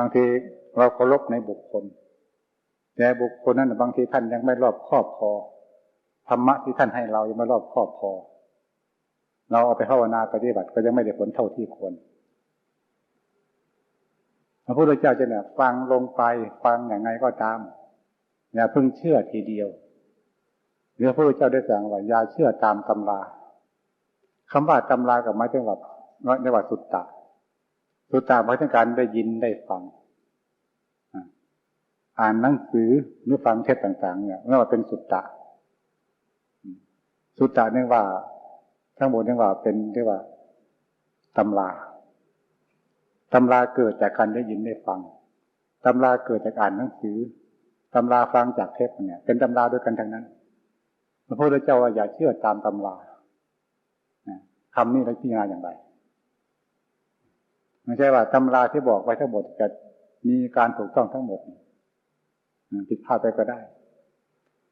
บางทีเราเคารพในบุคคล แต่บุคคลนั้นบางทีท่านยังไม่รอบครอบพอธรรมะที่ท่านให้เรายังไม่รอบครอบพอ เราเอาไปภาวนาปฏิบัติก็ยังไม่ได้ผลเท่าที่ควรพระพุทธเจ้าจะเนี่ยฟังลงไปฟังอย่างไงก็ตามอย่าเพิ่งเชื่อทีเดียวหรือพระพุทธเจ้าได้สั่งว่าอย่าเชื่อตามตำราคำว่าตำรากับหมายถึงว่าเรียกว่าสุตตะ สุตตะหมายถึงการได้ยินได้ฟัง อ่านหนังสือหรือฟังเทศต่าง ๆ เนี่ยเรียกว่าเป็นสุตตะ สุตตะเรียกว่า ทั้งหมดเรียกว่าเป็นเรียกว่าตำราตำราเกิดจากการได้ยินได้ฟังตำราเกิดจากอ่านหนังสือตำราฟังจากเทปเนี่ย เป็นตำราด้วยกันทั้งนั้นพระพุทธเจ้าว่าอย่าเชื่อตามตำราคำนี้เราพิจารณาอย่างไรไม่ใช่ว่าตำราที่บอกไว้ทั้งหมดจะมีการถูกต้องทั้งหมด ผิดพลาดไปก็ได้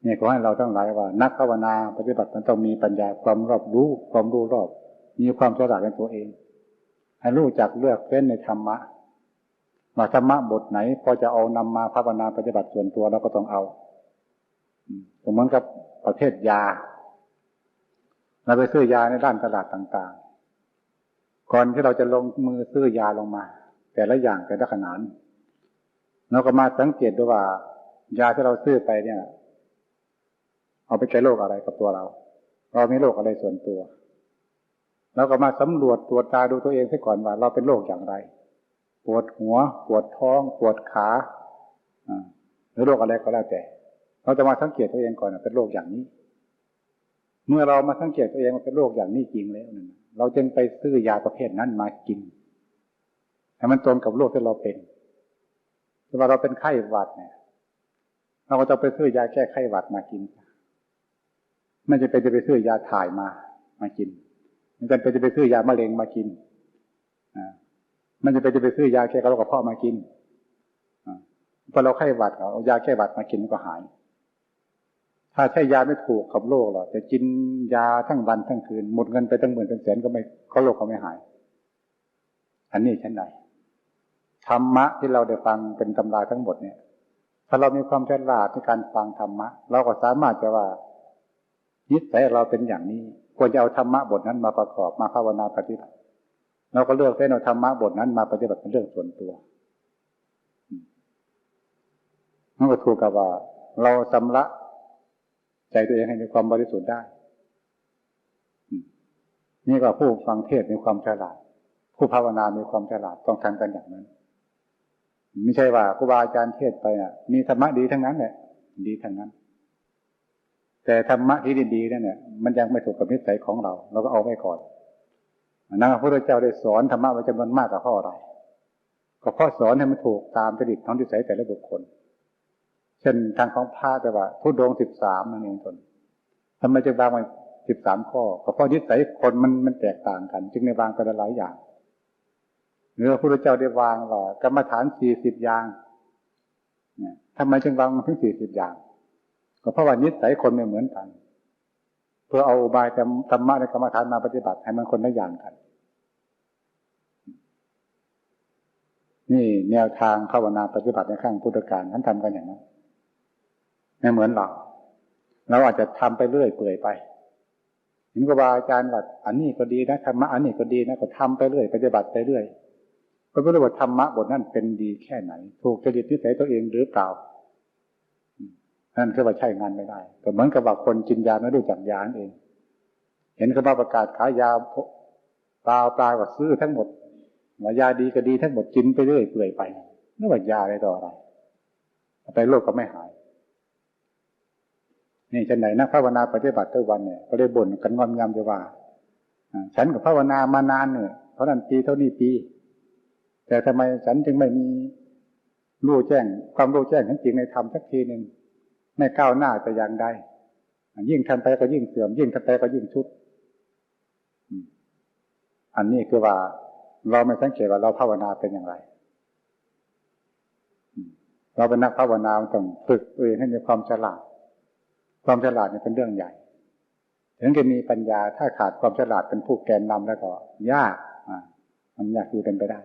เนี่ยขอให้เราทั้งหลายว่า นักภาวนาปฏิบัติมันต้องมีปัญญาความรอบรู้ความรู้รอบ มีความฉลาดในตัวเอง ให้รู้จักเลือกเฟ้นในธรรมะมาธรรมะบทไหน พอจะเอานำมาภาวนาปฏิบัติส่วนตัวเราก็ต้องเอาเหมือนกับประเภทยาเราไปซื้อยาในด้านตลาดต่างๆ ก่อนที่เราจะลงมือซื้อยาลงมา แต่ละอย่างแต่ละขนาดเราก็มาสังเกตดูว่า ยาที่เราซื้อไปเนี่ย เอาไปแก้โรคอะไรกับตัวเรา เรามีโรคอะไรส่วนตัวเราก็มาสำรวจตรวจตาดูตัวเองซะก่อนว่า เราเป็นโรคอย่างไร ปวดหัว ปวดท้อง ปวดขาหรือโรคอะไรก็แล้วแต่ เราจะมาสังเกตตัวเองก่อนเป็นโรคอย่างนี้ เมื่อเรามาสังเกตตัวเองว่าเป็นโรคอย่างนี้จริงแล้วนั่นเราจึงไปซื้อยาประเภทนั้นมากินให้มันตรงกับโรคที่เราเป็นถ้าว่าเราเป็นไข้หวัดเนี่ย เราก็จะไปซื้อยาแก้ไข้หวัดมากินไม่จะเป็นจะไปซื้อยาถ่ายมามากินมันจะเป็นจะไปซื้อยามะเร็งมากินมันจะเป็นจะไปซื้อยาแก้กระโรคกระพาะมากินอพอเราไข้หวัดเอายาแก้หวัดมากินก็หาย ถ้าใช้ยาไม่ถูกกับโรคหรอกจะกินยาทั้งวันทั้งคืนหมดเงินไปตั้งหมื่นเป็นแสนก็ไม่ก็โรคก็ไม่หาย อันนี้ชั้นใดธรรมะที่เราได้ฟังเป็นตำราทั้งหมดเนี่ย ถ้าเรามีความฉลาดในการฟังธรรมะ เราก็สามารถจะว่านิสัยเราเป็นอย่างนี้ ควรจะเอาธรรมะบทนั้นมาประกอบมาภาวนาปฏิบัติ เราก็เลือกใช้เอาธรรมะบทนั้นมาปฏิบัติเป็นเรื่องส่วนตัวนั่นก็ถูกกับว่า เราสำละใจตัวเองให้มีความบริสุทธิ์ได้นี่ก็ผู้ฟังเทศมีความฉลาด ผู้ภาวนามีความฉลาดต้องทำกันอย่างนั้น ไม่ใช่ว่าครูบาอาจารย์เทศไปอะ มีธรรมะดีทั้งนั้นแหละดีทั้งนั้น แต่ธรรมะที่ดีๆนั่นเนี่ยมันยังไม่ถูกกับนิสัยของเรา เราก็เอาไว้ก่อนนั่นพระพุทธเจ้าได้สอนธรรมะไว้จำนวนมากกับพ่ออะไรก็พ่อสอนให้มันถูกตามจริตของนิสัยแต่ละบุคคล เช่นทางของพระแต่ว่าทุดงสิบสามนั่นเองทนทำไมจะวางไว้สิบสามข้อก็เพราะนิสัยคนมันมันแตกต่างกัน จึงในวางกันหลายอย่าง เนื้อพระพุทธเจ้าได้วางว่ากรรมฐานสี่สิบอย่างทำไมจึงวางมาถึงสี่สิบอย่าง ก็เพราะว่านิสัยคนไม่เหมือนกัน เพื่อเอาอุบายธรรมะในกรรมฐานมาปฏิบัติให้มันคนละอย่างกัน นี่แนวทางภาวนาปฏิบัติในขั้งพุทธการท่านทำกันอย่างนั้นไม่เหมือนเราเราอาจจะทำไปเรื่อยเปื่อยไปเห็นครูบาอาจารย์ว่าอันนี้ก็ดีนะธรรมะอันนี้ก็ดีนะก็ทำไปเรื่อยปฏิบัติไปเรื่อย ก็ไม่รู้ว่าธรรมะบทนั้นเป็นดีแค่ไหน ถูกจริตนิสัยตัวเองหรือเปล่า นั่นคือว่าใช่งานไม่ได้ก็เหมือนกับว่าคนกินยาไม่รู้จักยาเอง เห็นเขาประกาศขายยาปลาปลาก็ซื้อทั้งหมดว่ายาดีก็ดีทั้งหมดกินไปเรื่อยเปื่อยไปนี่ว่ายาอะไรต่ออะไรไปโรคก็ไม่หาย นี่จะไหนนักภาวนาปฏิบัติทุกวันเนี่ย ก็ได้บ่นกันงอนงามจะว่าฉันกับภาวนามานานเนี่ยเพราะนั้นปีเท่านี้ปี แต่ทำไมฉันจึงไม่มีรู้แจ้ง ความรู้แจ้งจริงในธรรมสักทีหนึ่งไม่ก้าวหน้าแต่อย่างใดยิ่งทำไปก็ยิ่งเสื่อม ยิ่งทำไปก็ยิ่งชุด อันนี้คือว่า เราไม่สังเกตว่าเราภาวนาเป็นอย่างไร เราเป็นนักภาวนาต้องฝึกตัวเองให้มีความฉลาด ความฉลาดเนี่ยเป็นเรื่องใหญ่ ถึงจะมีปัญญาถ้าขาดความฉลาดเป็นผู้แกนนำแล้วก็ ยาก อ่า มันยากที่เป็นไปได้